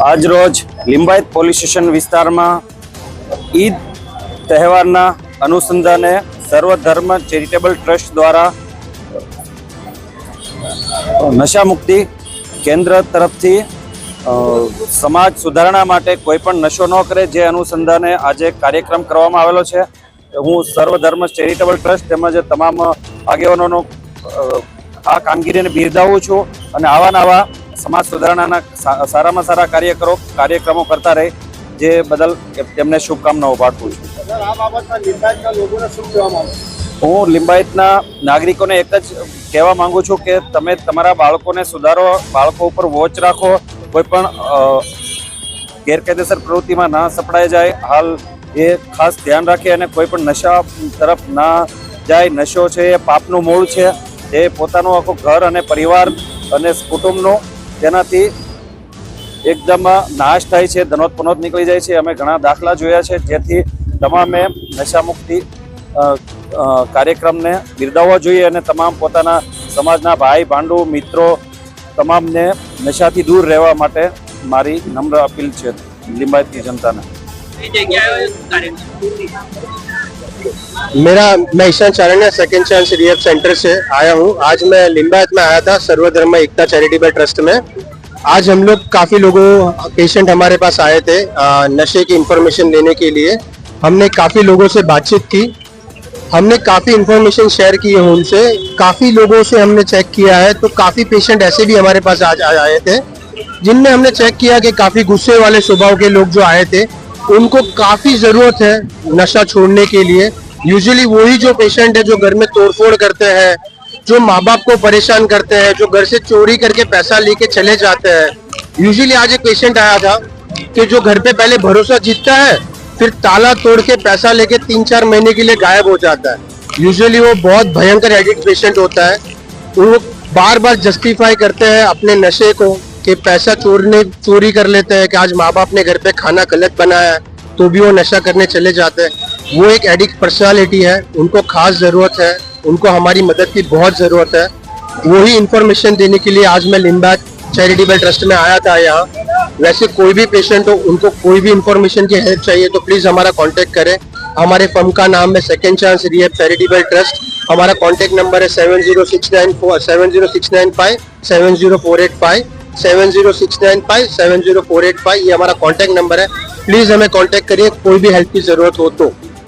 આજ રોજ Limbayat police station વિસ્તારમાં ઈદ તહેવારના અનુસંધાને સર્વધર્મ ચેરિટેબલ ટ્રસ્ટ દ્વારા નશા મુક્તિ કેન્દ્ર તરફથી સમાજ સુધારણા માટે કોઈ પણ નશો ન કરે જે અનુસંધાને આજે કાર્યક્રમ કરવામાં આવેલો છે. હું સર્વધર્મ ચેરિટેબલ ટ્રસ્ટ તેમજ તમામ આગેવાનોનો આ કામગીરીને બિરદાવું છું અને આવા નવા સમાજ સુધારણાના સારામાં સારા કાર્યકરો કાર્યક્રમો કરતા રહે જે બદલ તેમને શુભકામનાઓ પાઠવું છું. હું લિંબાયતના નાગરિકોને એક જ કહેવા માંગુ છું કે તમે તમારા બાળકોને સુધારો બાળકો ઉપર વોચ રાખો કોઈ પણ ગેરકાયદેસર પ્રવૃત્તિમાં ના સપડાઈ જાય. હાલ એ ખાસ ધ્યાન રાખે અને કોઈ પણ નશા તરફ ના જાય નશો છે એ પાપનું મૂળ છે એ પોતાનું આખું ઘર અને પરિવાર અને કુટુંબનો તેનાથી એકદમ નાશ થાય છે ધનોત પનોત નીકળી જાય છે. અમે ઘણા દાખલા જોયા છે જેથી તમામે નશા મુક્તિ અ, અ, કાર્યક્રમને બિરદાવવા જોઈએ અને તમામ પોતાના સમાજના ભાઈ ભાંડુ મિત્રો તમામને નશાથી દૂર રહેવા માટે મારી નમ્ર અપીલ છે લિંબાયતની જનતાને. मेरा मैं ईशान चारण्या सेकंड चांस रिहैब सेंटर से आया हूँ। आज मैं लिंबायत में आया था सर्वधर्म एकता चैरिटेबल ट्रस्ट में। आज हम लोग काफ़ी लोगों पेशेंट हमारे पास आए थे अ, नशे की इंफॉर्मेशन लेने के लिए। हमने काफ़ी लोगों से बातचीत की। हमने काफ़ी इंफॉर्मेशन शेयर की है उनसे। काफ़ी लोगों से हमने चेक किया है तो काफ़ी पेशेंट ऐसे भी हमारे पास आज आए थे जिनमें हमने चेक किया कि काफ़ी गुस्से वाले स्वभाव के लोग जो आए थे उनको काफ़ी ज़रूरत है नशा छोड़ने के लिए। यूजुअली वही जो पेशेंट है जो घर में तोड़फोड़ करते हैं, जो माँ बाप को परेशान करते हैं, जो घर से चोरी करके पैसा लेके चले जाते हैं। यूजुअली आज एक पेशेंट आया था कि जो घर पे पहले भरोसा जीतता है, फिर ताला तोड़ के पैसा लेके तीन चार महीने के लिए गायब हो जाता है। यूजुअली वो बहुत भयंकर एडिक्ट पेशेंट होता है। वो बार बार जस्टिफाई करते हैं अपने नशे को। कि पैसा चोरने, चोरी कर लेते हैं कि आज माँ बाप ने घर पे खाना गलत बनाया है तो भी वो नशा करने चले जाते हैं। वो एक एडिक्ट पर्सनालिटी है, उनको खास ज़रूरत है, उनको हमारी मदद की बहुत ज़रूरत है। वही इंफॉर्मेशन देने के लिए आज मैं लिम्बैक चैरिटेबल ट्रस्ट में आया था यहाँ। वैसे कोई भी पेशेंट हो, उनको कोई भी इंफॉर्मेशन की हेल्प चाहिए तो प्लीज़ हमारा कांटेक्ट करें। हमारे फर्म का नाम है second chance rehab charitable trust हमारा कांटेक्ट नंबर है seven zero six nine four seven zero six nine five seven zero four eight five seven zero six nine five seven zero four eight five ये हमारा contact number है please हमें contact करिए कोई भी help की जरूरत हो तो